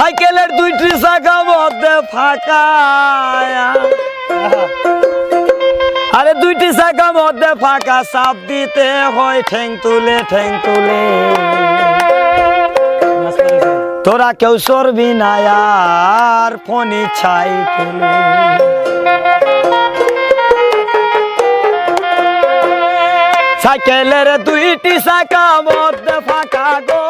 সাইকেলের দুইটি চাকা মধ্যে ফাঁকা। আরে দুইটি চাকা মধ্যে ফাঁকা, চাপ দিতে হয় ঠেং তুলে ঠেং তুলে। তোরা কেউ সরবি না আর ফোনি ছাই তুলে। সাইকেলের দুইটি চাকা মধ্যে ফাঁকা গো।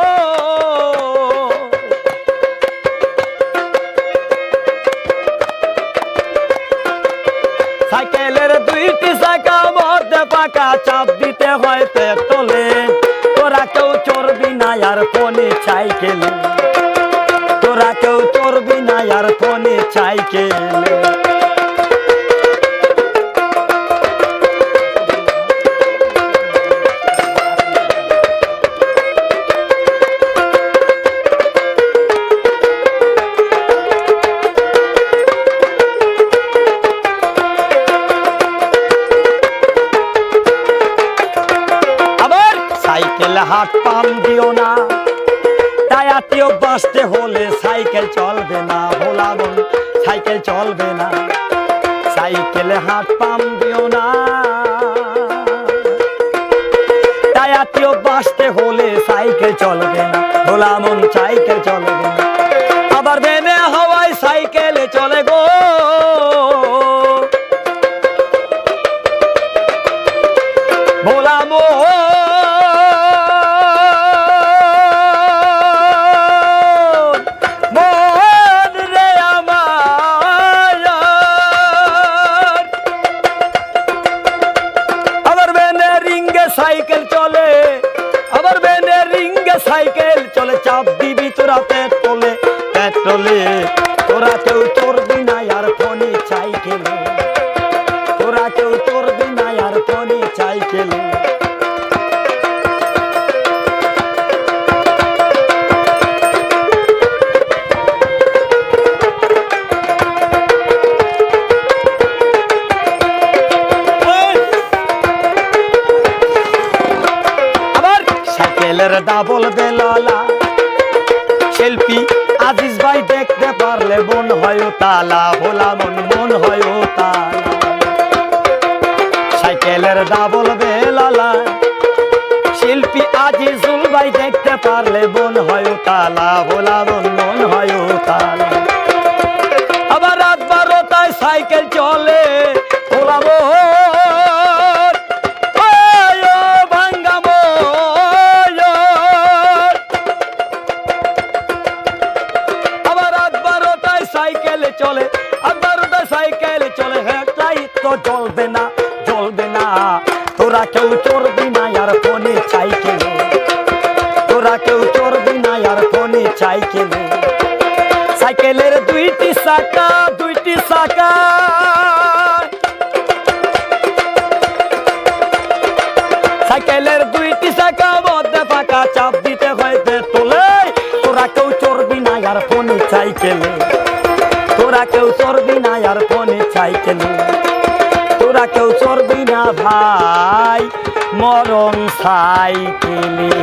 সাইকেলের দুইটি চাকা মধ্যে পাকা চাপ দিতে হয় পেট্রোলে। তোরা কেউ চর্বি না, আর পনি সাইকেলে। তোরা কেউ চর্বি না, আর হাত পাম দিও না। টায়াটিও বাঁচতে হলে সাইকেল চলবে না ভোলামন সাইকেল চলবে না। সাইকেলে হাত পাম দিও না। টায়াটিও বাঁচতে হলে সাইকেল চলবে না ভোলামন সাইকেল চলবে না। সাইকেল চলে আবার বেনে রিঙ্গে সাইকেল চলে চাপ দিবি তোরা পেট্রোলে পেট্রোলে তোরা কেউ সাইকেলের ডাবল বেলালা শিল্পী আজিজ ভাই দেখতে পারলে মন হয় তালা, ভোলা মন মন হয় তালা। সাইকেলের ডাবল বেলালা শিল্পী আজিজুল ভাই দেখতে পারলে মন হয় তালা, ভোলা মন মন হয় তালা। আবার রাত বারোটায় সাইকেল চলে। তো জ্বলবে না জ্বলবে না। তোরা কেউ চড়বি না আর ফোনে চাই সাইকেলে তোরা কেউ চড়বি না আর ফোনে চাই সাইকেলে সাইকেলের দুইটি চাকা দুইটি চাকা। সাইকেলের দুইটি চাকা মধ্যে ফাঁকা চাপ দিতে হয় পেট্রোলে তোরা কেউ চড়বি না আর ফোনে চাই সাইকেলে তোরা কেউ চড়বি না আর ফোনে চাই সাইকেলে তোরা কেউ চড়বি না ভাই মরণ সাইকেলে।